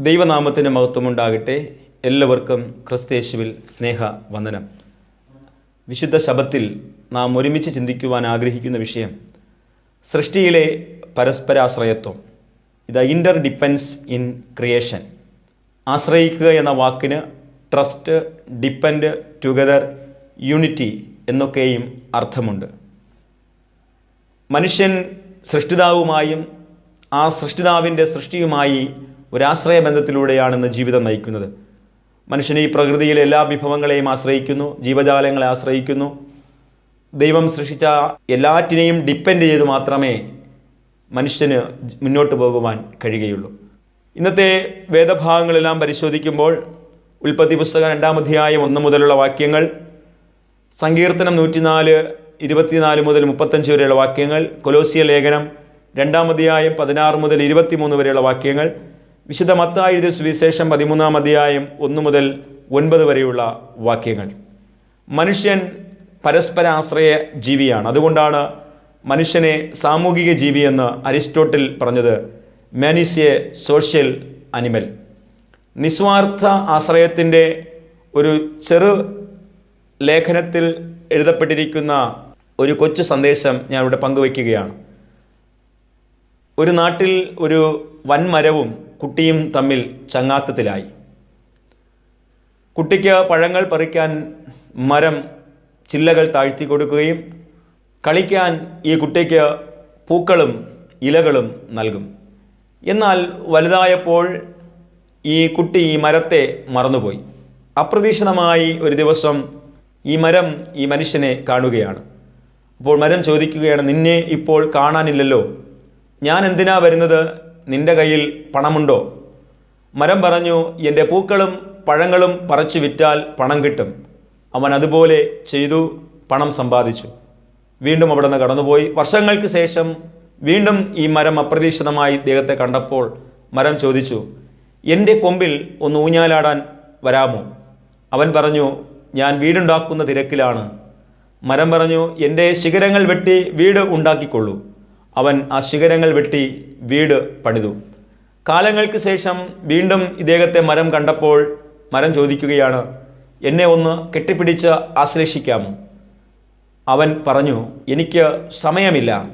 ദൈവനാമത്തിന് മഹത്വമുണ്ടാകട്ടെ. എല്ലാവർക്കും ക്രിസ്തേശുവിൽ സ്നേഹ വന്ദനം. വിശുദ്ധ ശബത്തിൽ നാം ഒരുമിച്ച് ചിന്തിക്കുവാൻ ആഗ്രഹിക്കുന്ന വിഷയം സൃഷ്ടിയിലെ പരസ്പരാശ്രയത്വം. ഇത് ഇന്റർ ഡിപ്പെൻസ് ഇൻ ക്രിയേഷൻ ആശ്രയിക്കുക എന്ന വാക്കിന് ട്രസ്റ്റ് ഡിപ്പെൻഡ് ടുഗദർ യൂണിറ്റി എന്നൊക്കെയും അർത്ഥമുണ്ട്. മനുഷ്യൻ സൃഷ്ടിതാവുമായും ആ സൃഷ്ടിതാവിന്റെ സൃഷ്ടിയുമായി ഒരാശ്രയ ബന്ധത്തിലൂടെയാണ് ഇന്ന് ജീവിതം നയിക്കുന്നത്. മനുഷ്യൻ ഈ പ്രകൃതിയിലെ എല്ലാ വിഭവങ്ങളെയും ആശ്രയിക്കുന്നു ജീവജാലങ്ങളെ ആശ്രയിക്കുന്നു. ദൈവം സൃഷ്ടിച്ച എല്ലാറ്റിനെയും ഡിപ്പെൻഡ് ചെയ്ത് മാത്രമേ മനുഷ്യന് മുന്നോട്ട് പോകുവാൻ കഴിയുകയുള്ളൂ. ഇന്നത്തെ വേദഭാഗങ്ങളെല്ലാം പരിശോധിക്കുമ്പോൾ ഉൽപ്പത്തി പുസ്തകം രണ്ടാം ഒന്ന് മുതലുള്ള വാക്യങ്ങൾ സങ്കീർത്തനം നൂറ്റിനാല് ഇരുപത്തിനാല് മുതൽ മുപ്പത്തഞ്ച് വരെയുള്ള വാക്യങ്ങൾ കൊലോസിയ ലേഖനം രണ്ടാം അധ്യായം പതിനാറ് മുതൽ ഇരുപത്തിമൂന്ന് വരെയുള്ള വാക്യങ്ങൾ വിശുദ്ധ മത്തായി സുവിശേഷം പതിമൂന്നാം അധ്യായം ഒന്നു മുതൽ ഒൻപത് വരെയുള്ള വാക്യങ്ങൾ. മനുഷ്യൻ പരസ്പര ആശ്രയ ജീവിയാണ്. അതുകൊണ്ടാണ് മനുഷ്യനെ സാമൂഹിക ജീവി എന്ന് അരിസ്റ്റോട്ടിൽ പറഞ്ഞത് മാനിസ്യെ സോഷ്യൽ അനിമൽ. നിസ്വാർത്ഥ ആശ്രയത്തിന്റെ ഒരു ചെറു ലേഖനത്തിൽ എഴുതപ്പെട്ടിരിക്കുന്ന ഒരു കൊച്ചു സന്ദേശം ഞാൻ ഇവിടെ പങ്കുവയ്ക്കുകയാണ്. ഒരു നാട്ടിൽ ഒരു വൻമരവും കുട്ടിയും തമ്മിൽ ചങ്ങാത്തത്തിലായി. കുട്ടിക്ക് പഴങ്ങൾ പറിക്കാൻ മരം ചില്ലകൾ താഴ്ത്തി കൊടുക്കുകയും കളിക്കാൻ ഈ കുട്ടിക്ക് പൂക്കളും ഇലകളും നൽകും. എന്നാൽ വലുതായപ്പോൾ ഈ കുട്ടി ഈ മരത്തെ മറന്നുപോയി. അപ്രതീക്ഷിതമായി ഒരു ദിവസം ഈ മരം ഈ മനുഷ്യനെ കാണുകയാണ്. അപ്പോൾ മരം ചോദിക്കുകയാണ് നിന്നെ ഇപ്പോൾ കാണാനില്ലല്ലോ. ഞാൻ എന്തിനാ വരുന്നത്? നിന്റെ കയ്യിൽ പണമുണ്ടോ? മരം പറഞ്ഞു എന്റെ പൂക്കളും പഴങ്ങളും പറിച്ചു വിറ്റാൽ പണം കിട്ടും. അവൻ അതുപോലെ ചെയ്തു പണം സമ്പാദിച്ചു. വീണ്ടും അവിടെ നിന്ന് കടന്നുപോയി. വർഷങ്ങൾക്ക് ശേഷം വീണ്ടും ഈ മരം അപ്രതീക്ഷിതമായി ദേഹത്തെ കണ്ടപ്പോൾ മരം ചോദിച്ചു എന്റെ കൊമ്പിൽ ഒന്ന് ഊഞ്ഞാലാടാൻ വരാമോ? അവൻ പറഞ്ഞു ഞാൻ വീടുണ്ടാക്കുന്ന തിരക്കിലാണ്. മരം പറഞ്ഞു എന്റെ ശിഖരങ്ങൾ വെട്ടി വീട് ഉണ്ടാക്കിക്കൊള്ളൂ. അവൻ ആ ശിഖരങ്ങൾ വെട്ടി വീട് പണിതു. കാലങ്ങൾക്ക് ശേഷം വീണ്ടും ഇദ്ദേഹത്തെ മരം കണ്ടപ്പോൾ മരം ചോദിക്കുകയാണ് എന്നെ ഒന്ന് കെട്ടിപ്പിടിച്ച് ആശ്ലേഷിക്കാമോ അവൻ പറഞ്ഞു എനിക്ക് സമയമില്ല.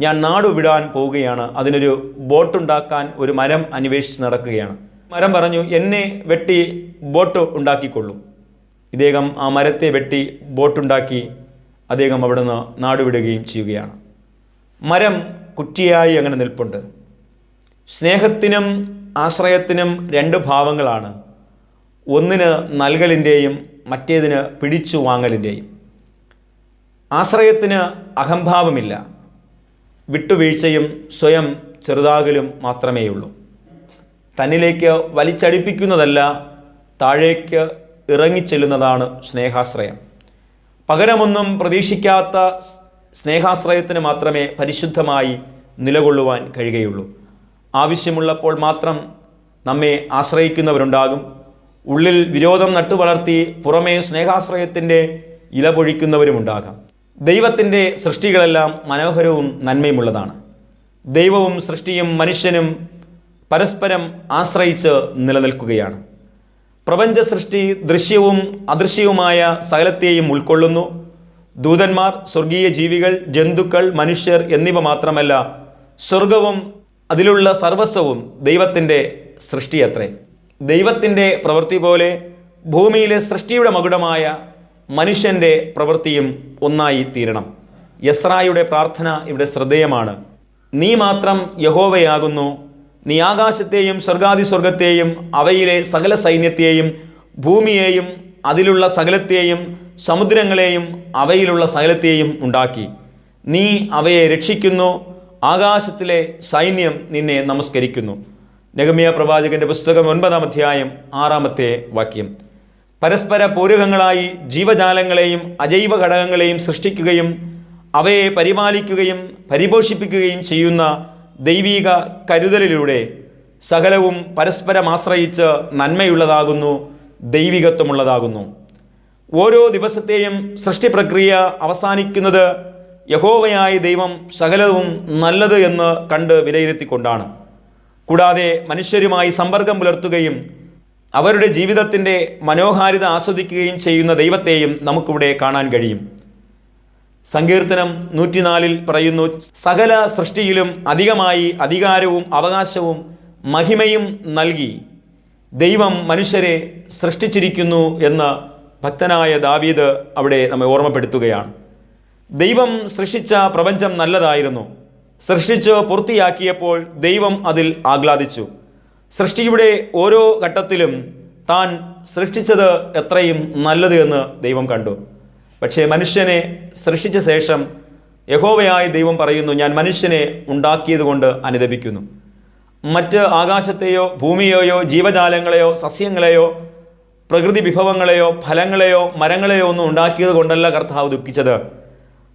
ഞാൻ നാടു വിടാൻ പോവുകയാണ്. അതിനൊരു ബോട്ടുണ്ടാക്കാൻ ഒരു മരം അന്വേഷിച്ച് നടക്കുകയാണ്. മരം പറഞ്ഞു എന്നെ വെട്ടി ബോട്ട് ഉണ്ടാക്കിക്കൊള്ളൂ. ഇദ്ദേഹം ആ മരത്തെ വെട്ടി ബോട്ടുണ്ടാക്കി അദ്ദേഹം അവിടുന്ന് നാടുവിടുകയും ചെയ്യുകയാണ്. മരം കുറ്റിയായി അങ്ങനെ നിൽപ്പുണ്ട്. സ്നേഹത്തിനും ആശ്രയത്തിനും രണ്ട് ഭാവങ്ങളാണ്. ഒന്നിന് നൽകലിന്റെയും മറ്റേതിന് പിടിച്ചു വാങ്ങലിന്റെയും. ആശ്രയത്തിന് അഹംഭാവമില്ല. വിട്ടുവീഴ്ചയും സ്വയം ചെറുതാകലും മാത്രമേയുള്ളൂ. തന്നിലേക്ക് വലിച്ചടിപ്പിക്കുന്നതല്ല താഴേക്ക് ഇറങ്ങിച്ചെല്ലുന്നതാണ് സ്നേഹാശ്രയം. പകരമൊന്നും പ്രതീക്ഷിക്കാത്ത സ്നേഹാശ്രയത്തിന് മാത്രമേ പരിശുദ്ധമായി നിലകൊള്ളുവാൻ കഴിയുകയുള്ളൂ. ആവശ്യമുള്ളപ്പോൾ മാത്രം നമ്മെ ആശ്രയിക്കുന്നവരുണ്ടാകും. ഉള്ളിൽ വിരോധം നട്ടുവളർത്തി പുറമേ സ്നേഹാശ്രയത്തിന്റെ ഇല പൊഴിക്കുന്നവരുമുണ്ടാകാം ദൈവത്തിന്റെ സൃഷ്ടികളെല്ലാം മനോഹരവും നന്മയുമുള്ളതാണ്. ദൈവവും സൃഷ്ടിയും മനുഷ്യനും പരസ്പരം ആശ്രയിച്ച് നിലനിൽക്കുകയാണ്. പ്രപഞ്ച സൃഷ്ടി ദൃശ്യവും അദൃശ്യവുമായ സകലത്തെയും ഉൾക്കൊള്ളുന്നു. ദൂതന്മാർ സ്വർഗീയ ജീവികൾ ജന്തുക്കൾ മനുഷ്യർ എന്നിവ മാത്രമല്ല സ്വർഗവും അതിലുള്ള സർവസ്വവും ദൈവത്തിന്റെ സൃഷ്ടിയത്രേ. ദൈവത്തിന്റെ പ്രവൃത്തി പോലെ ഭൂമിയിലെ സൃഷ്ടിയുടെ മകുടമായ മനുഷ്യന്റെ പ്രവൃത്തിയും ഒന്നായി തീരണം. യസ്രായുടെ പ്രാർത്ഥന ഇവിടെ ശ്രദ്ധേയമാണ്. നീ മാത്രം യഹോവയാകുന്നു. നീ ആകാശത്തെയും സ്വർഗാദി സ്വർഗത്തെയും അവയിലെ സകല സൈന്യത്തെയും ഭൂമിയെയും അതിലുള്ള സകലത്തെയും സമുദ്രങ്ങളെയും അവയിലുള്ള സകലത്തെയും ഉണ്ടാക്കി. നീ അവയെ രക്ഷിക്കുന്നു ആകാശത്തിലെ സൈന്യം നിന്നെ നമസ്കരിക്കുന്നു. നഗമിയ പ്രവാചകന്റെ പുസ്തകം ഒൻപതാം അധ്യായം ആറാമത്തെ വാക്യം. പരസ്പര പൂരകങ്ങളായി ജീവജാലങ്ങളെയും അജൈവ ഘടകങ്ങളെയും സൃഷ്ടിക്കുകയും അവയെ പരിപാലിക്കുകയും പരിപോഷിപ്പിക്കുകയും ചെയ്യുന്ന ദൈവീക കരുതലിലൂടെ സകലവും പരസ്പരം ആശ്രയിച്ച് നന്മയുള്ളതാകുന്നു ദൈവികത്വമുള്ളതാകുന്നു. ഓരോ ദിവസത്തെയും സൃഷ്ടി പ്രക്രിയ അവസാനിക്കുന്നത് യഹോവയായ ദൈവം സകലവും നല്ലത് എന്ന് കണ്ട് വിലയിരുത്തിക്കൊണ്ടാണ്. കൂടാതെ മനുഷ്യരുമായി സമ്പർക്കം പുലർത്തുകയും അവരുടെ ജീവിതത്തിന്റെ മനോഹാരിത ആസ്വദിക്കുകയും ചെയ്യുന്ന ദൈവത്തെയും നമുക്കിവിടെ കാണാൻ കഴിയും. സങ്കീർത്തനം നൂറ്റിനാലിൽ പറയുന്നു സകല സൃഷ്ടിയിലും അധികമായി അധികാരവും അവകാശവും മഹിമയും നൽകി ദൈവം മനുഷ്യരെ സൃഷ്ടിച്ചിരിക്കുന്നു എന്ന് ഭക്തനായ ദാവീദ് അവിടെ നമ്മെ ഓർമ്മപ്പെടുത്തുകയാണ്. ദൈവം സൃഷ്ടിച്ച പ്രപഞ്ചം നല്ലതായിരുന്നു. സൃഷ്ടിച്ച് പൂർത്തിയാക്കിയപ്പോൾ ദൈവം അതിൽ ആഹ്ലാദിച്ചു. സൃഷ്ടിയുടെ ഓരോ ഘട്ടത്തിലും താൻ സൃഷ്ടിച്ചത് എത്രയും നല്ലത് എന്ന് ദൈവം കണ്ടു. പക്ഷേ മനുഷ്യനെ സൃഷ്ടിച്ച ശേഷം യഹോവയായ ദൈവം പറയുന്നു ഞാൻ മനുഷ്യനെ ഉണ്ടാക്കിയതുകൊണ്ട് അനുദപിക്കുന്നു. മറ്റ് ആകാശത്തെയോ ഭൂമിയെയോ ജീവജാലങ്ങളെയോ സസ്യങ്ങളെയോ പ്രകൃതി വിഭവങ്ങളെയോ ഫലങ്ങളെയോ മരങ്ങളെയോ ഒന്നും ഉണ്ടാക്കിയത് കൊണ്ടല്ല കർത്താവ് ദുഃഖിച്ചത്.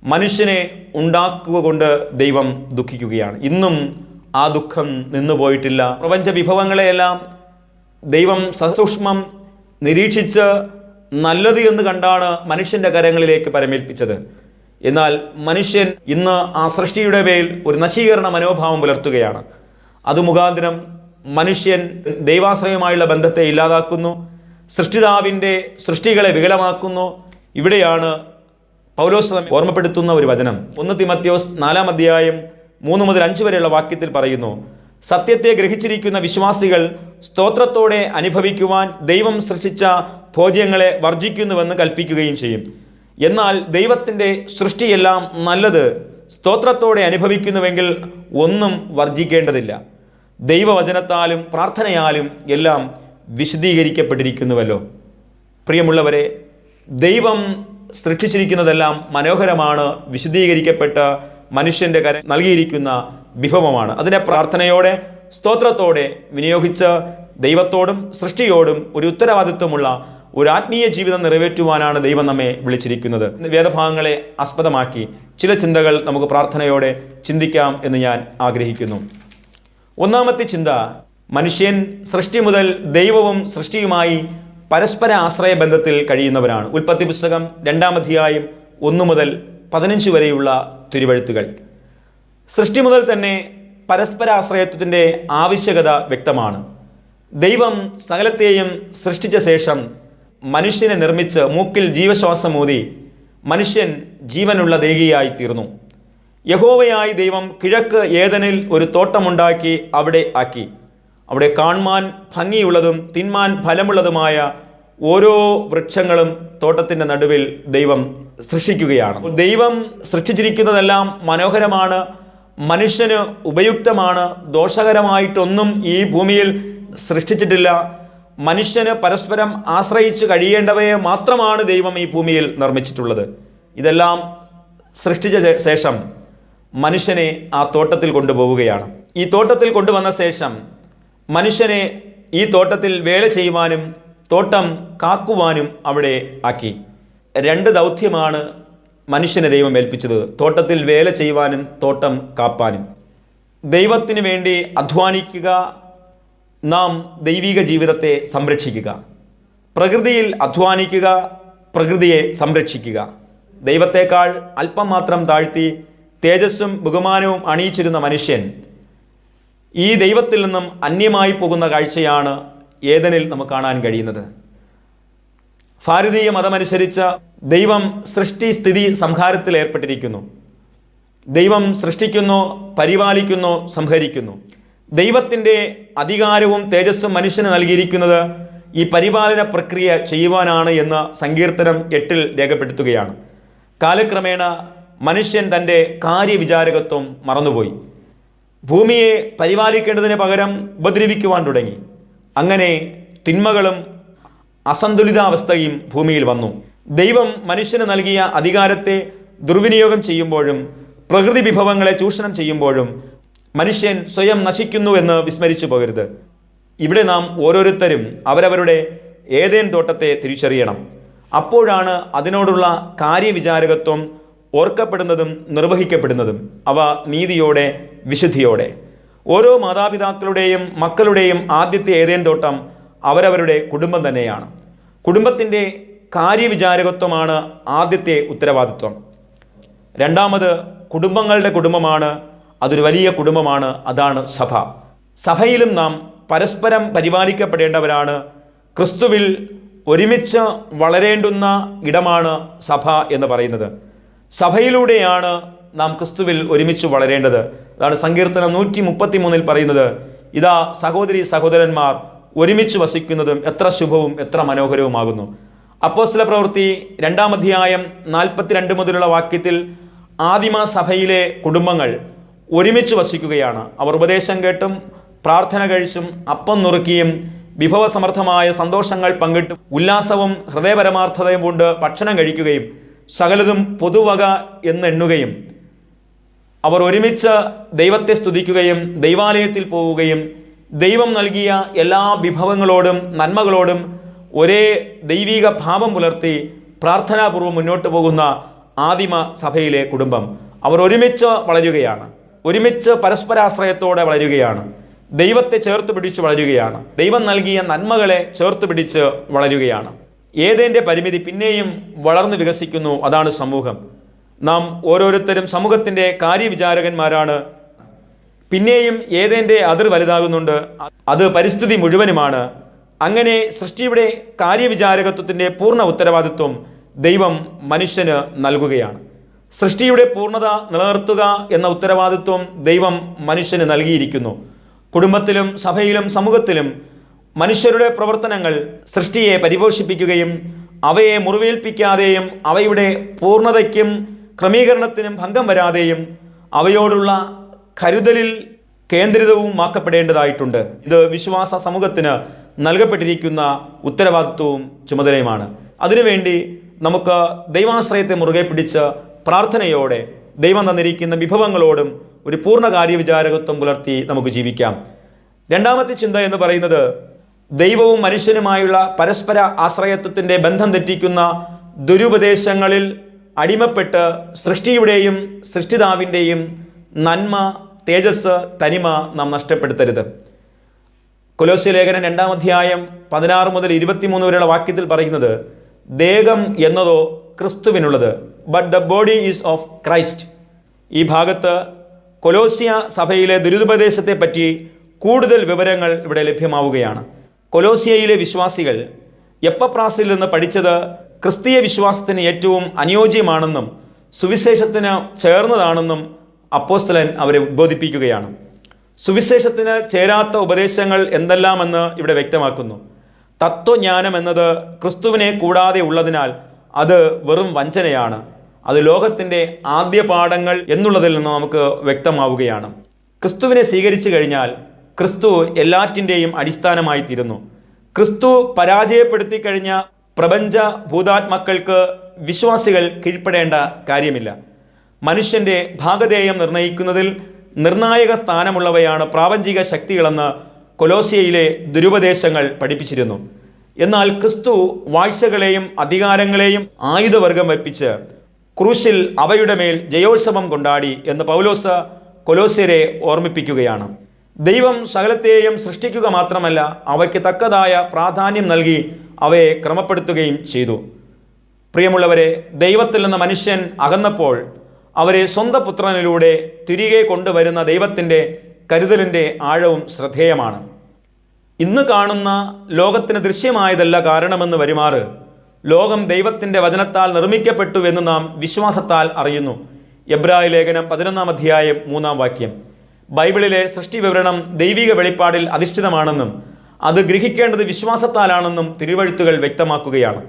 മനുഷ്യനെ ഉണ്ടാക്കുക കൊണ്ട് ദൈവം ദുഃഖിക്കുകയാണ്. ഇന്നും ആ ദുഃഖം നിന്നു പോയിട്ടില്ല. പ്രപഞ്ച വിഭവങ്ങളെയെല്ലാം ദൈവം സസൂക്ഷ്മം നിരീക്ഷിച്ച് നല്ലത് എന്ന് കണ്ടാണ് മനുഷ്യന്റെ കരങ്ങളിലേക്ക് പരമേൽപ്പിച്ചത്. എന്നാൽ മനുഷ്യൻ ഇന്ന് ആ സൃഷ്ടിയുടെ മേൽ ഒരു നശീകരണ മനോഭാവം പുലർത്തുകയാണ്. അത് മുഖാന്തരം മനുഷ്യൻ ദൈവാശ്രയമായുള്ള ബന്ധത്തെ ഇല്ലാതാക്കുന്നു. സൃഷ്ടിതാവിന്റെ സൃഷ്ടികളെ വികലമാക്കുന്നു. ഇവിടെയാണ് പൗലോസ് ഓർമ്മപ്പെടുത്തുന്ന ഒരു വചനം. ഒന്ന് തിമത്യോസ് നാലാം അധ്യായം മൂന്ന് മുതൽ അഞ്ച് വരെയുള്ള വാക്യത്തിൽ പറയുന്നു സത്യത്തെ ഗ്രഹിച്ചിരിക്കുന്ന വിശ്വാസികൾ സ്തോത്രത്തോടെ അനുഭവിക്കുവാൻ ദൈവം സൃഷ്ടിച്ച ഭോജ്യങ്ങളെ വർജിക്കുന്നുവെന്ന് കൽപ്പിക്കുകയും ചെയ്യും. എന്നാൽ ദൈവത്തിന്റെ സൃഷ്ടിയെല്ലാം നല്ലത് സ്തോത്രത്തോടെ അനുഭവിക്കുന്നുവെങ്കിൽ ഒന്നും വർജിക്കേണ്ടതില്ല ദൈവവചനത്താലും പ്രാർത്ഥനയാലും എല്ലാം വിശദീകരിക്കപ്പെട്ടിരിക്കുന്നുവല്ലോ. പ്രിയമുള്ളവരെ ദൈവം സൃഷ്ടിച്ചിരിക്കുന്നതെല്ലാം മനോഹരമാണ് വിശദീകരിക്കപ്പെട്ട മനുഷ്യന്റെ കര നൽകിയിരിക്കുന്ന വിഭവമാണ്. അതിനെ പ്രാർത്ഥനയോടെ സ്തോത്രത്തോടെ വിനിയോഗിച്ച് ദൈവത്തോടും സൃഷ്ടിയോടും ഒരു ഉത്തരവാദിത്വമുള്ള ഒരു ആത്മീയ ജീവിതം നിറവേറ്റുവാനാണ് ദൈവം നമ്മെ വിളിച്ചിരിക്കുന്നത്. വേദഭാഗങ്ങളെ ആസ്പദമാക്കി ചില ചിന്തകൾ നമുക്ക് പ്രാർത്ഥനയോടെ ചിന്തിക്കാം എന്ന് ഞാൻ ആഗ്രഹിക്കുന്നു. ഒന്നാമത്തെ ചിന്ത മനുഷ്യൻ സൃഷ്ടി മുതൽ ദൈവവും സൃഷ്ടിയുമായി പരസ്പര ആശ്രയ ബന്ധത്തിൽ കഴിയുന്നവരാണ്. ഉൽപ്പത്തി പുസ്തകം രണ്ടാം അധ്യായം ഒന്ന് മുതൽ പതിനഞ്ച് വരെയുള്ള തിരുവഴുത്തുകൾ. സൃഷ്ടി മുതൽ തന്നെ പരസ്പര ആശ്രയത്വത്തിന്റെ ആവശ്യകത വ്യക്തമാണ്. ദൈവം സകലത്തെയും സൃഷ്ടിച്ച ശേഷം മനുഷ്യനെ നിർമ്മിച്ച് മൂക്കിൽ ജീവശ്വാസം ഊതി മനുഷ്യൻ ജീവനുള്ള ദേഹിയായി തീർന്നു യഹോവയായി ദൈവം കിഴക്ക് ഏതനിൽ ഒരു തോട്ടമുണ്ടാക്കി അവിടെ ആക്കി. അവിടെ കാൺമാൻ ഭംഗിയുള്ളതും തിന്മാൻ ഫലമുള്ളതുമായ ഓരോ വൃക്ഷങ്ങളും തോട്ടത്തിന്റെ നടുവിൽ ദൈവം സൃഷ്ടിക്കുകയാണ്. ദൈവം സൃഷ്ടിച്ചിരിക്കുന്നതെല്ലാം മനോഹരമാണ് മനുഷ്യന് ഉപയുക്തമാണ് ദോഷകരമായിട്ടൊന്നും ഈ ഭൂമിയിൽ സൃഷ്ടിച്ചിട്ടില്ല. മനുഷ്യന് പരസ്പരം ആശ്രയിച്ച് കഴിയേണ്ടവയെ മാത്രമാണ് ദൈവം ഈ ഭൂമിയിൽ നിർമ്മിച്ചിട്ടുള്ളത്. ഇതെല്ലാം സൃഷ്ടിച്ച ശേഷം മനുഷ്യനെ ആ തോട്ടത്തിൽ കൊണ്ടുപോവുകയാണ്. ഈ തോട്ടത്തിൽ കൊണ്ടുവന്ന ശേഷം മനുഷ്യനെ ഈ തോട്ടത്തിൽ വേല ചെയ്യുവാനും തോട്ടം കാക്കുവാനും അവിടെ ആക്കി. രണ്ട് ദൗത്യമാണ് മനുഷ്യനെ ദൈവം ഏൽപ്പിച്ചത്. തോട്ടത്തിൽ വേല ചെയ്യുവാനും തോട്ടം കാപ്പാനും. ദൈവത്തിന് വേണ്ടി അധ്വാനിക്കുക നാം ദൈവിക ജീവിതത്തെ സംരക്ഷിക്കുക. പ്രകൃതിയിൽ അധ്വാനിക്കുക പ്രകൃതിയെ സംരക്ഷിക്കുക. ദൈവത്തേക്കാൾ അല്പം മാത്രം താഴ്ത്തി തേജസ്സും ബഹുമാനവും അണിയിച്ചിരുന്ന മനുഷ്യൻ ഈ ദൈവത്തിൽ നിന്നും അന്യമായി പോകുന്ന കാഴ്ചയാണ് ഏതനിൽ നമുക്ക് കാണാൻ കഴിയുന്നത്. ഭാരതീയ മതമനുസരിച്ച ദൈവം സൃഷ്ടി സ്ഥിതി സംഹാരത്തിൽ ഏർപ്പെട്ടിരിക്കുന്നു. ദൈവം സൃഷ്ടിക്കുന്നു പരിപാലിക്കുന്നു സംഹരിക്കുന്നു. ദൈവത്തിന്റെ അധികാരവും തേജസ്സും മനുഷ്യന് നൽകിയിരിക്കുന്നത് ഈ പരിപാലന പ്രക്രിയ ചെയ്യുവാനാണ് എന്ന് സങ്കീർത്തനം എട്ടിൽ രേഖപ്പെടുത്തുകയാണ്. കാലക്രമേണ മനുഷ്യൻ തന്റെ കാര്യവിചാരകത്വം മറന്നുപോയി. ഭൂമിയെ പരിപാലിക്കേണ്ടതിന് പകരം ഉപദ്രവിക്കുവാൻ തുടങ്ങി. അങ്ങനെ തിന്മകളും അസന്തുലിതാവസ്ഥയും ഭൂമിയിൽ വന്നു. ദൈവം മനുഷ്യന് നൽകിയ അധികാരത്തെ ദുർവിനിയോഗം ചെയ്യുമ്പോഴും പ്രകൃതി വിഭവങ്ങളെ ചൂഷണം ചെയ്യുമ്പോഴും മനുഷ്യൻ സ്വയം നശിക്കുന്നു എന്ന് വിസ്മരിച്ചു പോകരുത്. ഇവിടെ നാം ഓരോരുത്തരും അവരവരുടെ ഏതേൻ തോട്ടത്തെ തിരിച്ചറിയണം. അപ്പോഴാണ് അതിനോടുള്ള കാര്യവിചാരകത്വം ഓർക്കപ്പെടുന്നതും നിർവഹിക്കപ്പെടുന്നതും അവ നീതിയോടെ വിശുദ്ധിയോടെ. ഓരോ മാതാപിതാക്കളുടെയും മക്കളുടെയും ആദ്യത്തെ ഏതേൻ തോട്ടം അവരവരുടെ കുടുംബം തന്നെയാണ്. കുടുംബത്തിന്റെ കാര്യവിചാരകത്വമാണ് ആദ്യത്തെ ഉത്തരവാദിത്വം. രണ്ടാമത് കുടുംബങ്ങളുടെ കുടുംബമാണ് അതൊരു വലിയ കുടുംബമാണ് അതാണ് സഭ. സഭയിലും നാം പരസ്പരം പരിപാലിക്കപ്പെടേണ്ടവരാണ്. ക്രിസ്തുവിൽ ഒരുമിച്ച് വളരേണ്ടുന്ന ഇടമാണ് സഭ എന്ന് പറയുന്നത്. സഭയിലൂടെയാണ് നാം ക്രിസ്തുവിൽ ഒരുമിച്ച് വളരേണ്ടത്. അതാണ് സങ്കീർത്തനം നൂറ്റി മുപ്പത്തി മൂന്നിൽ പറയുന്നത്. ഇതാ സഹോദരി സഹോദരന്മാർ ഒരുമിച്ച് വസിക്കുന്നതും എത്ര ശുഭവും എത്ര മനോഹരവുമാകുന്നു. അപ്പോസ്തല പ്രവൃത്തി രണ്ടാം അധ്യായം നാൽപ്പത്തിരണ്ട് മുതലുള്ള വാക്യത്തിൽ ആദിമ സഭയിലെ കുടുംബങ്ങൾ ഒരുമിച്ച് വസിക്കുകയാണ്. അവർ ഉപദേശം കേട്ടും പ്രാർത്ഥന കഴിച്ചും അപ്പം നുറുക്കിയും വിഭവസമർത്ഥമായ സന്തോഷങ്ങൾ പങ്കിട്ടും ഉല്ലാസവും ഹൃദയപരമാർത്ഥതയും കൊണ്ട് ഭക്ഷണം കഴിക്കുകയും സകലതും പൊതുവക എന്നെണ്ണുകയും അവർ ഒരുമിച്ച് ദൈവത്തെ സ്തുതിക്കുകയും ദൈവാലയത്തിൽ പോവുകയും ദൈവം നൽകിയ എല്ലാ വിഭവങ്ങളോടും നന്മകളോടും ഒരേ ദൈവിക ഭാവം പുലർത്തി പ്രാർത്ഥനാപൂർവം മുന്നോട്ട് പോകുന്ന ആദിമ സഭയിലെ കുടുംബം. അവർ ഒരുമിച്ച് വളരുകയാണ്. ഒരുമിച്ച് പരസ്പരാശ്രയത്തോടെ വളരുകയാണ്. ദൈവത്തെ ചേർത്ത് പിടിച്ച് വളരുകയാണ്. ദൈവം നൽകിയ നന്മകളെ ചേർത്ത് പിടിച്ച് വളരുകയാണ്. ഏതേന്റെ പരിമിതി പിന്നെയും വളർന്നു വികസിക്കുന്നു അതാണ് സമൂഹം. നാം ഓരോരുത്തരും സമൂഹത്തിന്റെ കാര്യവിചാരകന്മാരാണ്. പിന്നെയും ഏതേന്റെ അതിർ വലുതാകുന്നുണ്ട് അത് പരിസ്ഥിതി മുഴുവനുമാണ്. അങ്ങനെ സൃഷ്ടിയുടെ കാര്യവിചാരകത്വത്തിന്റെ പൂർണ ഉത്തരവാദിത്വം ദൈവം മനുഷ്യന് നൽകുകയാണ്. സൃഷ്ടിയുടെ പൂർണത നിലനിർത്തുക എന്ന ഉത്തരവാദിത്വം ദൈവം മനുഷ്യന് നൽകിയിരിക്കുന്നു. കുടുംബത്തിലും സഭയിലും സമൂഹത്തിലും മനുഷ്യരുടെ പ്രവർത്തനങ്ങൾ സൃഷ്ടിയെ പരിപോഷിപ്പിക്കുകയും അവയെ മുറിവേൽപ്പിക്കാതെയും അവയുടെ പൂർണതയ്ക്കും ക്രമീകരണത്തിനും ഭംഗം വരാതെയും അവയോടുള്ള കരുതലിൽ കേന്ദ്രിതവും ആക്കപ്പെടേണ്ടതായിട്ടുണ്ട് ഇത് വിശ്വാസ സമൂഹത്തിന് നൽകപ്പെട്ടിരിക്കുന്ന ഉത്തരവാദിത്വവും ചുമതലയുമാണ്. അതിനുവേണ്ടി നമുക്ക് ദൈവാശ്രയത്തെ മുറുകെ പിടിച്ച് പ്രാർത്ഥനയോടെ ദൈവം തന്നിരിക്കുന്ന വിഭവങ്ങളോടും ഒരു പൂർണ കാര്യവിചാരകത്വം പുലർത്തി നമുക്ക് ജീവിക്കാം. രണ്ടാമത്തെ ചിന്ത എന്ന് പറയുന്നത് ദൈവവും മനുഷ്യനുമായുള്ള പരസ്പര ആശ്രയത്വത്തിന്റെ ബന്ധം തെറ്റിക്കുന്ന ദുരുപദേശങ്ങളിൽ അടിമപ്പെട്ട് സൃഷ്ടിയുടെയും സൃഷ്ടിതാവിന്റെയും നന്മ തേജസ് തനിമ നാം നഷ്ടപ്പെടുത്തരുത്. കൊലോസ്യ ലേഖനം രണ്ടാം അധ്യായം പതിനാറ് മുതൽ ഇരുപത്തിമൂന്ന് വരെയുള്ള വാക്യത്തിൽ പറയുന്നത് ദേഹം എന്നതോ ക്രിസ്തുവിനുള്ളത് but the body is of Christ ഈ ഭാഗത്ത് കൊലോസ്യ സഭയിലെ ദുരിതോപദേശത്തെ പറ്റി കൂടുതൽ വിവരങ്ങൾ ഇവിടെ ലഭ്യമാവുകയാണ്. കൊലോസിയയിലെ വിശ്വാസികൾ എപ്പപ്രാസിൽ നിന്ന് പഠിച്ചത് ക്രിസ്തീയ വിശ്വാസത്തിന് ഏറ്റവും അനുയോജ്യമാണെന്നും സുവിശേഷത്തിന് ചേർന്നതാണെന്നും അപ്പോസ്തലൻ അവരെ ഉദ്ബോധിപ്പിക്കുകയാണ്. സുവിശേഷത്തിന് ചേരാത്ത ഉപദേശങ്ങൾ എന്തെല്ലാമെന്ന് ഇവിടെ വ്യക്തമാക്കുന്നു. തത്വജ്ഞാനം എന്നത് ക്രിസ്തുവിനെ കൂടാതെ ഉള്ളതിനാൽ അത് വെറും വഞ്ചനയാണ്. അത് ലോകത്തിന്റെ ആദ്യ പാഠങ്ങൾ എന്നുള്ളതിൽ നിന്ന് നമുക്ക് വ്യക്തമാവുകയാണ്. ക്രിസ്തുവിനെ സ്വീകരിച്ചു കഴിഞ്ഞാൽ ക്രിസ്തു എല്ലാറ്റിന്റെയും അടിസ്ഥാനമായി തീരുന്നു. ക്രിസ്തു പരാജയപ്പെടുത്തി കഴിഞ്ഞ പ്രപഞ്ച ഭൂതാത്മാക്കൾക്ക് വിശ്വാസികൾ കീഴ്പ്പെടേണ്ട കാര്യമില്ല. മനുഷ്യന്റെ ഭാഗധേയം നിർണയിക്കുന്നതിൽ നിർണായക സ്ഥാനമുള്ളവയാണ് പ്രാപഞ്ചിക ശക്തികളെന്ന് കൊലോസിയയിലെ ദുരുപദേശങ്ങൾ പഠിപ്പിച്ചിരുന്നു. എന്നാൽ ക്രിസ്തു വാഴ്ചകളെയും അധികാരങ്ങളെയും ആയുധവർഗം വെപ്പിച്ച് ക്രൂശിൽ അവയുടെ മേൽ ജയോത്സവം കൊണ്ടാടി എന്ന് പൗലോസ കൊലോസ്യരെ ഓർമ്മിപ്പിക്കുകയാണ്. ദൈവം സകലത്തെയും സൃഷ്ടിക്കുക മാത്രമല്ല അവയ്ക്ക് തക്കതായ പ്രാധാന്യം നൽകി അവയെ ക്രമപ്പെടുത്തുകയും ചെയ്തു. പ്രിയമുള്ളവരെ ദൈവത്തിൽ നിന്ന് മനുഷ്യൻ അകന്നപ്പോൾ അവരെ സ്വന്തം പുത്രനിലൂടെ തിരികെ കൊണ്ടുവരുന്ന ദൈവത്തിന്റെ കരുതലിന്റെ ആഴവും ശ്രദ്ധേയമാണ്. ഇന്ന് കാണുന്ന ലോകത്തിന് ദൃശ്യമായതല്ല കാരണമെന്ന് വരുമാറ് ലോകം ദൈവത്തിന്റെ വചനത്താൽ നിർമ്മിക്കപ്പെട്ടു എന്ന് നാം വിശ്വാസത്താൽ അറിയുന്നു. എബ്രായ ലേഖനം പതിനൊന്നാം അധ്യായം മൂന്നാം വാക്യം. ബൈബിളിലെ സൃഷ്ടി വിവരണം ദൈവിക വെളിപ്പാടിൽ അധിഷ്ഠിതമാണെന്നും അത് ഗ്രഹിക്കേണ്ടത് വിശ്വാസത്താലാണെന്നും തിരുവഴുത്തുകൾ വ്യക്തമാക്കുകയാണ്.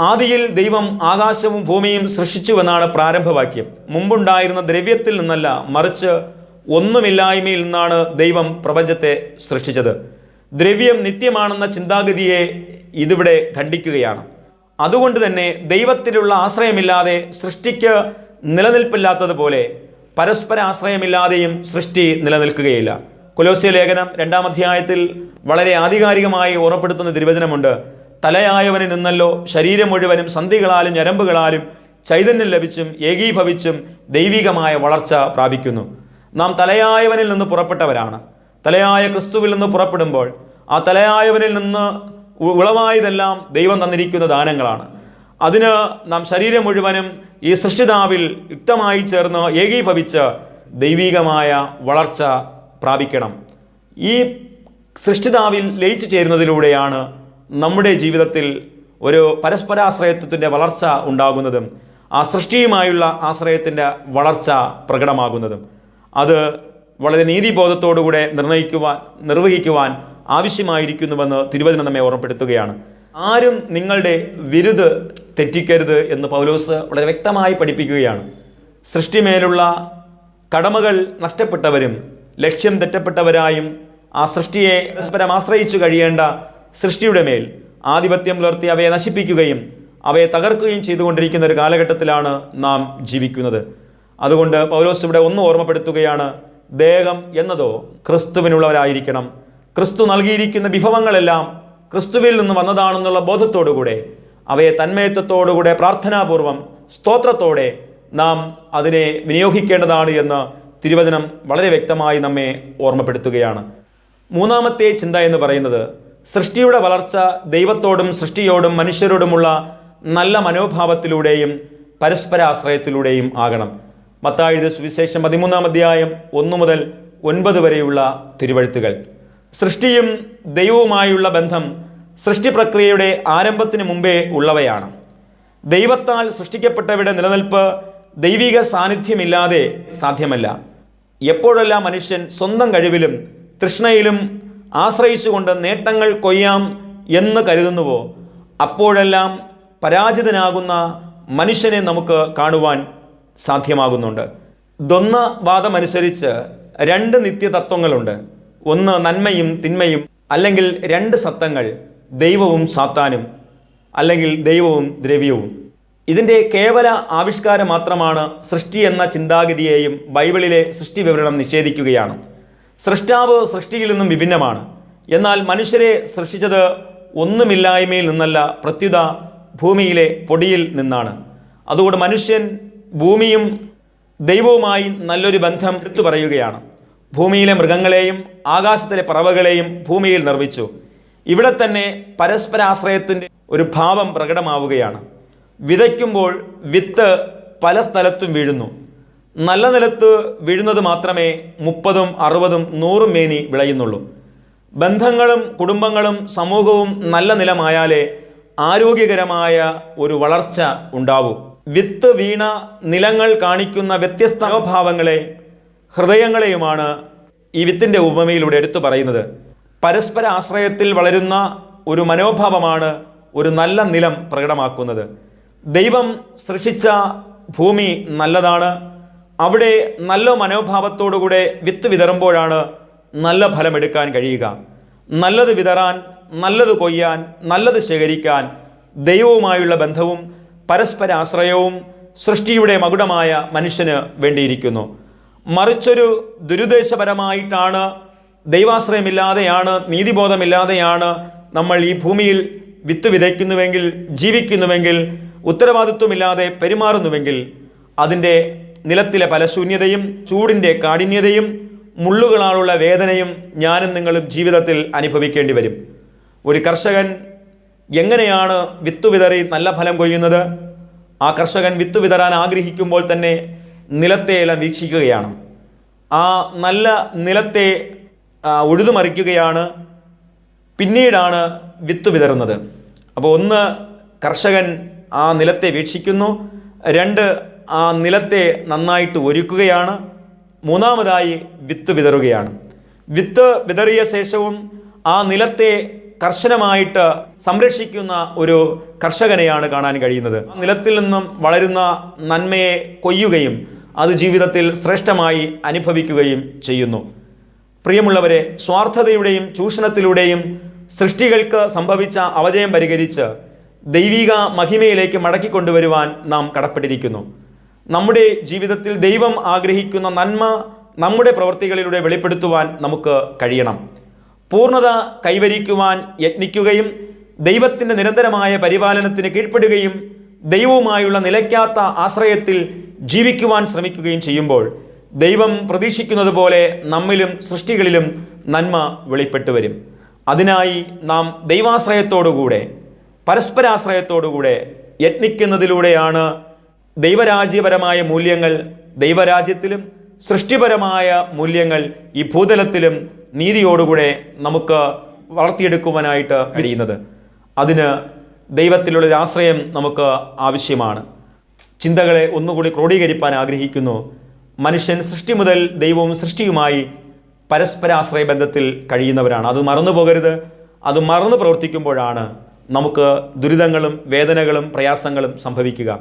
ആദിയിൽ ദൈവം ആകാശവും ഭൂമിയും സൃഷ്ടിച്ചുവെന്നാണ് പ്രാരംഭവാക്യം. മുമ്പുണ്ടായിരുന്ന ദ്രവ്യത്തിൽ നിന്നല്ല മറിച്ച് ഒന്നുമില്ലായ്മയിൽ നിന്നാണ് ദൈവം പ്രപഞ്ചത്തെ സൃഷ്ടിച്ചത്. ദ്രവ്യം നിത്യമാണെന്ന ചിന്താഗതിയെ ഇതിവിടെ ഖണ്ഡിക്കുകയാണ്. അതുകൊണ്ട് തന്നെ ദൈവത്തിലുള്ള ആശ്രയമില്ലാതെ സൃഷ്ടിക്ക് നിലനിൽപ്പില്ലാത്തതുപോലെ പരസ്പര ആശ്രയമില്ലാതെയും സൃഷ്ടി നിലനിൽക്കുകയില്ല. കൊലോസ്യ ലേഖനം രണ്ടാം അധ്യായത്തിൽ വളരെ ആധികാരികമായി ഓർമ്മപ്പെടുത്തുന്ന തിരുവചനമുണ്ട്. തലയായവന് നിന്നല്ലോ ശരീരം മുഴുവനും സന്ധികളാലും ഞരമ്പുകളാലും ചൈതന്യം ലഭിച്ചും ഏകീഭവിച്ചും ദൈവികമായ വളർച്ച പ്രാപിക്കുന്നു. നാം തലയായവനിൽ നിന്ന് പുറപ്പെട്ടവരാണ്. തലയായ ക്രിസ്തുവിൽ നിന്ന് പുറപ്പെടുമ്പോൾ ആ തലയായവനിൽ നിന്ന് ഉളവായതെല്ലാം ദൈവം തന്നിരിക്കുന്ന ദാനങ്ങളാണ്. അതിന് നാം ശരീരം മുഴുവനും ഈ സൃഷ്ടിതാവിൽ യുക്തമായി ചേർന്ന് ഏകീഭവിച്ച് ദൈവികമായ വളർച്ച പ്രാപിക്കണം. ഈ സൃഷ്ടിതാവിൽ ലയിച്ചു ചേരുന്നതിലൂടെയാണ് നമ്മുടെ ജീവിതത്തിൽ ഒരു പരസ്പരാശ്രയത്വത്തിന്റെ വളർച്ച ഉണ്ടാകുന്നതും. ആ സൃഷ്ടിയുമായുള്ള ആശ്രയത്തിന്റെ വളർച്ച പ്രകടമാകുന്നതും. അത് വളരെ നീതിബോധത്തോടുകൂടെ നിർണയിക്കുവാൻ നിർവഹിക്കുവാൻ ആവശ്യമായിരിക്കുന്നുവെന്ന് തിരുവചനം നമ്മെ ഓർമ്മപ്പെടുത്തുകയാണ്. ആരും നിങ്ങളുടെ വിരുത് തെറ്റിക്കരുത് എന്ന് പൗലോസ് വളരെ വ്യക്തമായി പഠിപ്പിക്കുകയാണ്. സൃഷ്ടിമേലുള്ള കടമകൾ നഷ്ടപ്പെട്ടവരും ലക്ഷ്യം തെറ്റപ്പെട്ടവരായും ആ സൃഷ്ടിയെ പരസ്പരം ആശ്രയിച്ചു കഴിയേണ്ട സൃഷ്ടിയുടെ മേൽ ആധിപത്യം പുലർത്തി അവയെ നശിപ്പിക്കുകയും അവയെ തകർക്കുകയും ചെയ്തുകൊണ്ടിരിക്കുന്ന ഒരു കാലഘട്ടത്തിലാണ് നാം ജീവിക്കുന്നത്. അതുകൊണ്ട് പൗലോസ് ഇവിടെ ഒന്ന് ഓർമ്മപ്പെടുത്തുകയാണ് ദേഹം എന്നതോ ക്രിസ്തുവിനുള്ളവരായിരിക്കണം. ക്രിസ്തു നൽകിയിരിക്കുന്ന വിഭവങ്ങളെല്ലാം ക്രിസ്തുവിൽ നിന്ന് വന്നതാണെന്നുള്ള ബോധത്തോടുകൂടെ അവയെ തന്മയത്വത്തോടുകൂടെ പ്രാർത്ഥനാപൂർവം സ്തോത്രത്തോടെ നാം അതിനെ വിനിയോഗിക്കേണ്ടതാണ് എന്ന് തിരുവചനം വളരെ വ്യക്തമായി നമ്മെ ഓർമ്മപ്പെടുത്തുകയാണ്. മൂന്നാമത്തെ ചിന്ത എന്ന് പറയുന്നത് സൃഷ്ടിയുടെ വളർച്ച ദൈവത്തോടും സൃഷ്ടിയോടും മനുഷ്യരോടുമുള്ള നല്ല മനോഭാവത്തിലൂടെയും പരസ്പരാശ്രയത്തിലൂടെയും ആകണം. മത്തായുധ സുവിശേഷം പതിമൂന്നാം അധ്യായം ഒന്നു മുതൽ ഒൻപത് വരെയുള്ള തിരുവഴുത്തുകൾ. സൃഷ്ടിയും ദൈവവുമായുള്ള ബന്ധം സൃഷ്ടി പ്രക്രിയയുടെ ആരംഭത്തിന് മുമ്പേ ഉള്ളവയാണ്. ദൈവത്താൽ സൃഷ്ടിക്കപ്പെട്ടവയുടെ നിലനിൽപ്പ് ദൈവിക സാന്നിധ്യമില്ലാതെ സാധ്യമല്ല. എപ്പോഴെല്ലാം മനുഷ്യൻ സ്വന്തം കഴിവിലും തൃഷ്ണയിലും ആശ്രയിച്ചുകൊണ്ട് നേട്ടങ്ങൾ കൊയ്യാം എന്ന് കരുതുന്നുവോ? അപ്പോഴെല്ലാം പരാജിതനാകുന്ന മനുഷ്യനെ നമുക്ക് കാണുവാൻ സാധ്യമാകുന്നുണ്ട്. ദ്വന്ദ്വാദമനുസരിച്ച് രണ്ട് നിത്യതത്വങ്ങളുണ്ട്. ഒന്ന് നന്മയും തിന്മയും അല്ലെങ്കിൽ രണ്ട് സത്തങ്ങൾ ദൈവവും സാത്താനും അല്ലെങ്കിൽ ദൈവവും ദ്രവ്യവും. ഇതിന്റെ കേവല ആവിഷ്കാരം മാത്രമാണ് സൃഷ്ടി എന്ന ചിന്താഗതിയെയും ബൈബിളിലെ സൃഷ്ടി വിവരണം നിഷേധിക്കുകയാണ്. സൃഷ്ടാവ് സൃഷ്ടിയിൽ നിന്നും വിഭിന്നമാണ്. എന്നാൽ മനുഷ്യരെ സൃഷ്ടിച്ചത് ഒന്നുമില്ലായ്മയിൽ നിന്നല്ല പ്രത്യുത ഭൂമിയിലെ പൊടിയിൽ നിന്നാണ്. അതുകൊണ്ട് മനുഷ്യൻ ഭൂമിയും ദൈവവുമായി നല്ലൊരു ബന്ധം എടുത്തു പറയുകയാണ്. ഭൂമിയിലെ മൃഗങ്ങളെയും ആകാശത്തിലെ പറവകളെയും ഭൂമിയിൽ നിർമ്മിച്ചു. ഇവിടെ തന്നെ പരസ്പരാശ്രയത്തിന്റെ ഒരു ഭാവം പ്രകടമാവുകയാണ്. വിതയ്ക്കുമ്പോൾ വിത്ത് പല സ്ഥലത്തും വീഴുന്നു. നല്ല നിലത്ത് വീഴുന്നത് മാത്രമേ മുപ്പതും അറുപതും നൂറും മേനി വിളയുന്നുള്ളൂ. ബന്ധങ്ങളും കുടുംബങ്ങളും സമൂഹവും നല്ല നിലമായാലേ ആരോഗ്യകരമായ ഒരു വളർച്ച ഉണ്ടാവൂ. വിത്ത് വീണ നിലങ്ങൾ കാണിക്കുന്ന വ്യത്യസ്ത മനോഭാവങ്ങളെ ഹൃദയങ്ങളെയുമാണ് ഈ വിത്തിന്റെ ഉപമയിലൂടെ എടുത്തു പറയുന്നത്. പരസ്പര ആശ്രയത്തിൽ വളരുന്ന ഒരു മനോഭാവമാണ് ഒരു നല്ല നിലം പ്രകടമാക്കുന്നത്. ദൈവം സൃഷ്ടിച്ച ഭൂമി നല്ലതാണ്. അവിടെ നല്ല മനോഭാവത്തോടുകൂടെ വിത്ത് വിതറുമ്പോഴാണ് നല്ല ഫലമെടുക്കാൻ കഴിയുക. നല്ലത് വിതറാൻ നല്ലത് കൊയ്യാൻ നല്ലത് ശേഖരിക്കാൻ ദൈവവുമായുള്ള ബന്ധവും പരസ്പര ആശ്രയവും സൃഷ്ടിയുടെ മകുടമായ മനുഷ്യന് വേണ്ടിയിരിക്കുന്നു. മറിച്ചൊരു ദുരുദ്ദേശപരമായിട്ടാണ് ദൈവാശ്രയമില്ലാതെയാണ് നീതിബോധമില്ലാതെയാണ് നമ്മൾ ഈ ഭൂമിയിൽ വിത്ത് വിതയ്ക്കുന്നുവെങ്കിൽ ജീവിക്കുന്നുവെങ്കിൽ ഉത്തരവാദിത്വമില്ലാതെ പെരുമാറുന്നുവെങ്കിൽ അതിന്റെ നിലത്തിലെ ഫലശൂന്യതയും ചൂടിന്റെ കാഠിന്യതയും മുള്ളുകളാലുള്ള വേദനയും ഞാനും നിങ്ങളും ജീവിതത്തിൽ അനുഭവിക്കേണ്ടി വരും. ഒരു കർഷകൻ എങ്ങനെയാണ് വിത്ത് വിതറി നല്ല ഫലം കൊയ്യുന്നത്? ആ കർഷകൻ വിത്ത് വിതറാൻ ആഗ്രഹിക്കുമ്പോൾ തന്നെ നിലത്തെ എല്ലാം വീക്ഷിക്കുകയാണ്. ആ നല്ല നിലത്തെ ഉഴുതുമറിക്കുകയാണ് പിന്നീടാണ് വിത്ത് വിതറുന്നത്. അപ്പോൾ ഒന്ന് കർഷകൻ ആ നിലത്തെ വീക്ഷിക്കുന്നു. രണ്ട് ആ നിലത്തെ നന്നായിട്ട് ഒരുക്കുകയാണ്. മൂന്നാമതായി വിത്ത് വിതറുകയാണ്. വിത്ത് വിതറിയ ശേഷവും ആ നിലത്തെ കർശനമായിട്ട് സംരക്ഷിക്കുന്ന ഒരു കർഷകനെയാണ് കാണാൻ കഴിയുന്നത്. നിലത്തിൽ നിന്നും വളരുന്ന നന്മയെ കൊയ്യുകയും അത് ജീവിതത്തിൽ ശ്രേഷ്ഠമായി അനുഭവിക്കുകയും ചെയ്യുന്നു. പ്രിയമുള്ളവരെ സ്വാർത്ഥതയുടെയും ചൂഷണത്തിലൂടെയും സൃഷ്ടികൾക്ക് സംഭവിച്ച അവജയം പരിഹരിച്ച് ദൈവിക മഹിമയിലേക്ക് മടക്കിക്കൊണ്ടുവരുവാൻ നാം കടപ്പെട്ടിരിക്കുന്നു. നമ്മുടെ ജീവിതത്തിൽ ദൈവം ആഗ്രഹിക്കുന്ന നന്മ നമ്മുടെ പ്രവൃത്തികളിലൂടെ വെളിപ്പെടുത്തുവാൻ നമുക്ക് കഴിയണം. പൂർണത കൈവരിക്കുവാൻ യത്നിക്കുകയും ദൈവത്തിന്റെ നിരന്തരമായ പരിപാലനത്തിന് കീഴ്പ്പെടുകയും ദൈവവുമായുള്ള നിലയ്ക്കാത്ത ആശ്രയത്തിൽ ജീവിക്കുവാൻ ശ്രമിക്കുകയും ചെയ്യുമ്പോൾ ദൈവം പ്രതീക്ഷിക്കുന്നത് പോലെ നമ്മിലും സൃഷ്ടികളിലും നന്മ വെളിപ്പെട്ടു വരും. അതിനായി നാം ദൈവാശ്രയത്തോടുകൂടെ പരസ്പരാശ്രയത്തോടുകൂടെ യത്നിക്കുന്നതിലൂടെയാണ് ദൈവരാജ്യപരമായ മൂല്യങ്ങൾ ദൈവരാജ്യത്തിലും സൃഷ്ടിപരമായ മൂല്യങ്ങൾ ഈ ഭൂതലത്തിലും നീതിയോടുകൂടെ നമുക്ക് വളർത്തിയെടുക്കുവാനായിട്ട് കഴിയുന്നത്. അതിന് ദൈവത്തിലുള്ളൊരാശ്രയം നമുക്ക് ആവശ്യമാണ്. ചിന്തകളെ ഒന്നുകൂടി ക്രോഡീകരിപ്പാൻ ആഗ്രഹിക്കുന്നു. മനുഷ്യൻ സൃഷ്ടി മുതൽ ദൈവവും സൃഷ്ടിയുമായി പരസ്പരാശ്രയ ബന്ധത്തിൽ കഴിയുന്നവരാണ്. അത് മറന്നു പോകരുത്. അത് മറന്നു പ്രവർത്തിക്കുമ്പോഴാണ് നമുക്ക് ദുരിതങ്ങളും വേദനകളും പ്രയാസങ്ങളും സംഭവിക്കുക.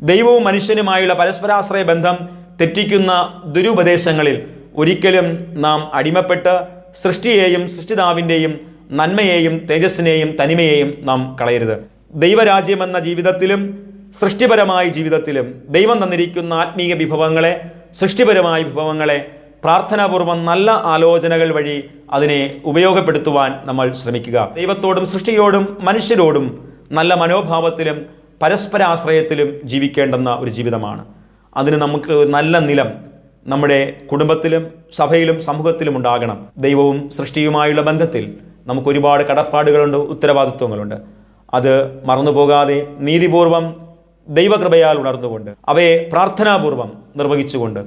ദൈവവും മനുഷ്യനുമായുള്ള പരസ്പരാശ്രയ ബന്ധം തെറ്റിക്കുന്ന ദുരുപദേശങ്ങളിൽ ഒരിക്കലും നാം അടിമപ്പെട്ട് സൃഷ്ടിയെയും സൃഷ്ടിതാവിന്റെയും നന്മയെയും തേജസ്സിനെയും തനിമയെയും നാം കളയരുത്. ദൈവരാജ്യമെന്ന ജീവിതത്തിലും സൃഷ്ടിപരമായ ജീവിതത്തിലും ദൈവം തന്നിരിക്കുന്ന ആത്മീയ വിഭവങ്ങളെ സൃഷ്ടിപരമായ വിഭവങ്ങളെ പ്രാർത്ഥനാപൂർവം നല്ല ആലോചനകൾ വഴി അതിനെ ഉപയോഗപ്പെടുത്തുവാൻ നമ്മൾ ശ്രമിക്കുക. ദൈവത്തോടും സൃഷ്ടിയോടും മനുഷ്യരോടും നല്ല മനോഭാവത്തിലും പരസ്പരാശ്രയത്തിലും ജീവിക്കേണ്ടുന്ന ഒരു ജീവിതമാണ്. അതിന് നമുക്ക് നല്ല നിലം നമ്മുടെ കുടുംബത്തിലും സഭയിലും സമൂഹത്തിലും ഉണ്ടാകണം. ദൈവവും സൃഷ്ടിയുമായുള്ള ബന്ധത്തിൽ നമുക്ക് ഒരുപാട് കടപ്പാടുകളുണ്ട് ഉത്തരവാദിത്വങ്ങളുണ്ട്. അത് മറന്നു പോകാതെ നീതിപൂർവം ദൈവകൃപയാൽ ഉണർന്നുകൊണ്ട് അവയെ പ്രാർത്ഥനാപൂർവം നിർവഹിച്ചുകൊണ്ട്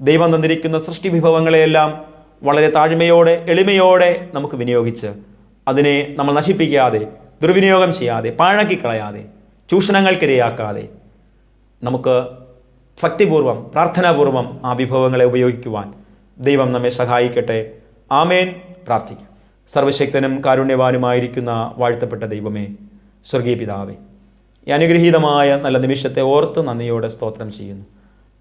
ദൈവം തന്നിരിക്കുന്ന സൃഷ്ടി വിഭവങ്ങളെയെല്ലാം വളരെ താഴ്മയോടെ എളിമയോടെ നമുക്ക് വിനിയോഗിച്ച് അതിനെ നമ്മൾ നശിപ്പിക്കാതെ ദുർവിനിയോഗം ചെയ്യാതെ പാഴാക്കിക്കളയാതെ ചൂഷണങ്ങൾക്കിരയാക്കാതെ നമുക്ക് ഭക്തിപൂർവം പ്രാർത്ഥനാപൂർവം ആ വിഭവങ്ങളെ ഉപയോഗിക്കുവാൻ ദൈവം നമ്മെ സഹായിക്കട്ടെ. ആമേൻ. പ്രാർത്ഥിക്കാം. സർവശക്തനും കാരുണ്യവാനുമായിരിക്കുന്ന വാഴ്ത്തപ്പെട്ട ദൈവമേ സ്വർഗീയ പിതാവേ ഈ അനുഗ്രഹീതമായ നല്ല നിമിഷത്തെ ഓർത്ത് നന്ദിയോടെ സ്തോത്രം ചെയ്യുന്നു.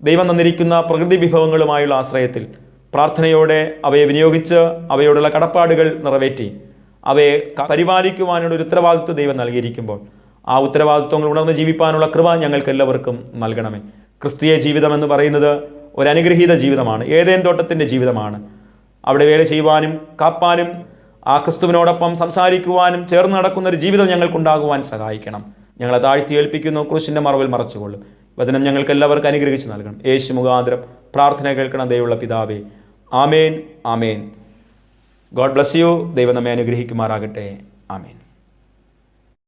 ദൈവം തന്നിരിക്കുന്ന പ്രകൃതി വിഭവങ്ങളുമായുള്ള ആശ്രയത്തിൽ പ്രാർത്ഥനയോടെ അവയെ വിനിയോഗിച്ച് അവയോടുള്ള കടപ്പാടുകൾ നിറവേറ്റി അവയെ പരിപാലിക്കുവാനുള്ള ഒരു ഉത്തരവാദിത്വം ദൈവം നൽകിയിരിക്കുമ്പോൾ ആ ഉത്തരവാദിത്വങ്ങൾ ഉണർന്ന് ജീവിപ്പാനുള്ള കൃപ ഞങ്ങൾക്ക് എല്ലാവർക്കും നൽകണമേ. ക്രിസ്തീയ ജീവിതം എന്ന് പറയുന്നത് ഒരു അനുഗ്രഹീത ജീവിതമാണ്. ഏതേൻ തോട്ടത്തിന്റെ ജീവിതമാണ്. അവിടെ വേല ചെയ്യുവാനും കാപ്പാനും ആ ക്രിസ്തുവിനോടൊപ്പം സംസാരിക്കുവാനും ചേർന്ന് നടക്കുന്ന ഒരു ജീവിതം ഞങ്ങൾക്കുണ്ടാകുവാൻ സഹായിക്കണം. ഞങ്ങളെ താഴ്ത്തി ഏൽപ്പിക്കുന്നു ക്രൂശിന്റെ മറവിൽ മറച്ചുകൊള്ളും. വചനം ഞങ്ങൾക്ക് എല്ലാവർക്കും അനുഗ്രഹിച്ച് നൽകണം. യേശു മുഖാന്തരം പ്രാർത്ഥന കേൾക്കണം ദൈവമുള്ള പിതാവേ. ആമേൻ ആമേൻ. God bless you. ദൈവം നമ്മെ അനുഗ്രഹിക്കുമാറാകട്ടെ. ആമേൻ.